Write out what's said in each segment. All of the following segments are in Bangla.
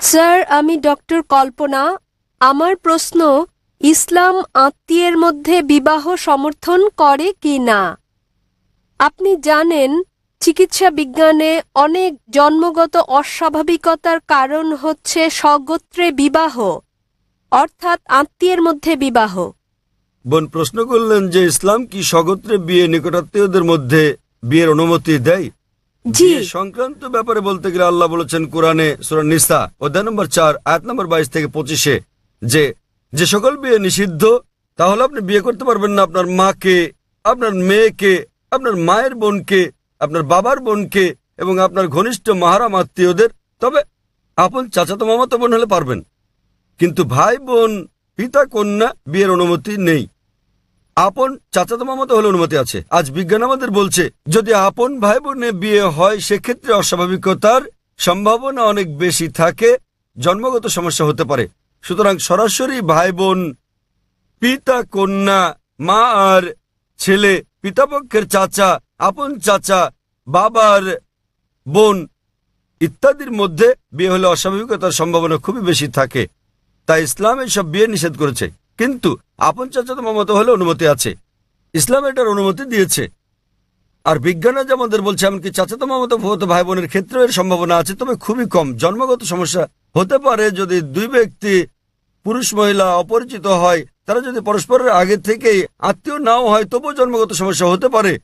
স্যার, আমি ডক্টর কল্পনা। আমার প্রশ্ন, ইসলাম আত্মীয়ের মধ্যে বিবাহ সমর্থন করে কি না? আপনি জানেন, চিকিৎসা বিজ্ঞানে অনেক জন্মগত অস্বাভাবিকতার কারণ হচ্ছে স্বগোত্রে বিবাহ, অর্থাৎ আত্মীয়ের মধ্যে বিবাহ। বোন, প্রশ্ন করলেন যে ইসলাম কি স্বগোত্রে বিয়ে নিকটাত্মীয়দের মধ্যে বিয়ের অনুমতি দেয়? জি। সংক্রান্ত ব্যাপারে বলতে গেলে আল্লাহ বলেছেন কোরআনে সুরা নিসা, অধ্যায় নম্বর চার, আয়াত নম্বর বাইশ থেকে পঁচিশে, যে যে সকল বিয়ে নিষিদ্ধ, তাহলে আপনি বিয়ে করতে পারবেন না আপনার মাকে, আপনার মেয়েকে, আপনার মায়ের বোনকে, আপনার বাবার বোনকে এবং আপনার ঘনিষ্ঠ মাহারাম আত্মীয়দের। তবে আপন চাচাতো মামাতো বোন হলে পারবেন। কিন্তু ভাই বোন, পিতা, কন্যা বিয়ের অনুমতি নেই। আপন চাচাতো মামাতো হলে অনুমতি আছে। আজ বিজ্ঞান আমাদের বলছে, যদি আপন ভাই বোনে বিয়ে হয়, সেক্ষেত্রে অস্বাভাবিকতার সম্ভাবনা অনেক বেশি থাকে, জন্মগত সমস্যা হতে পারে। সুতরাং সরাসরি ভাই বোন পিতা, কন্যা, মা আর ছেলে, পিতাপক্ষের চাচা, আপন চাচা, বাবার বোন ইত্যাদির মধ্যে বিয়ে হলে অস্বাভাবিকতার সম্ভাবনা খুবই বেশি থাকে। তাই ইসলাম এইসব বিয়ে নিষেধ করেছে। কিন্তু আপন চাচাতো মামাতো হলে অনুমতি আছে। ইসলাম এটার অনুমতি দিয়েছে। আর বিজ্ঞানে যে আমাদের বলছে, এমনকি চাচাতো মামাতো ভৌত ভাই বোনের ক্ষেত্রেও এর সম্ভাবনা আছে, তবে খুবই কম। জন্মগত সমস্যা হতে পারে যদি দুই ব্যক্তি পুরুষ, মহিলা অপরিচিত হয়, তারা যদি পরস্পরের আগে থেকেই আত্মীয় নাও হয়, তবুও জন্মগত সমস্যা হতে পারে।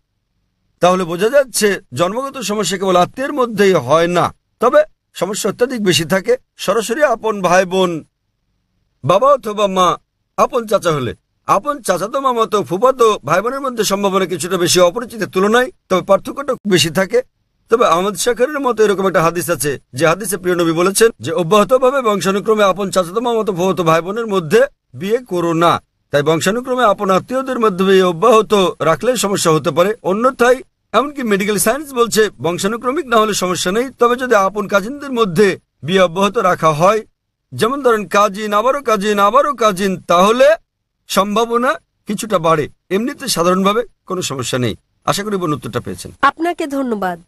তাহলে বোঝা যাচ্ছে, জন্মগত সমস্যা কেবল আত্মীয়ের মধ্যেই হয় না। তবে সমস্যা অত্যাধিক বেশি থাকে। সরাসরি আপন ভাই বোন বাবা অথবা মা আপন চাচা হলে। আপন চাচাতো মামাতো ফুফাতো ভাই বোনের মধ্যে সম্ভাবনা কিছুটা বেশি অপরিচিতের তুলনায়, তবে পার্থক্যটা বেশি থাকে। তবে আহমদ শাকরের মতো এরকম একটা হাদিস আছে, যে হাদিসে প্রিয় নবী বলেছেন যে, অব্যাহতভাবে বংশানুক্রমে আপন চাচাতো, মামাতো, ফুফাতো ভাই বোনের মধ্যে বিয়ে করো না। তাই বংশানুক্রমে আপন আত্মীয়দের মধ্যে বিয়ে অব্যাহত রাখলে সমস্যা হতে পারে। অন্যথায়, এমনকি মেডিকেল সায়েন্স বলছে, বংশানুক্রমিক না হলে সমস্যা নেই। তবে যদি আপন কাজিনদের মধ্যে বিয়ে অব্যাহত রাখা হয় যেমন ধরেন কাজিন আবারও কাজিন আবারও কাজিন তাহলে সম্ভাবনা কিছুটা বাড়ে। এমনিতে সাধারণভাবে কোনো সমস্যা নেই। আশা করি বোন উত্তরটা পেয়েছেন। আপনাকে ধন্যবাদ।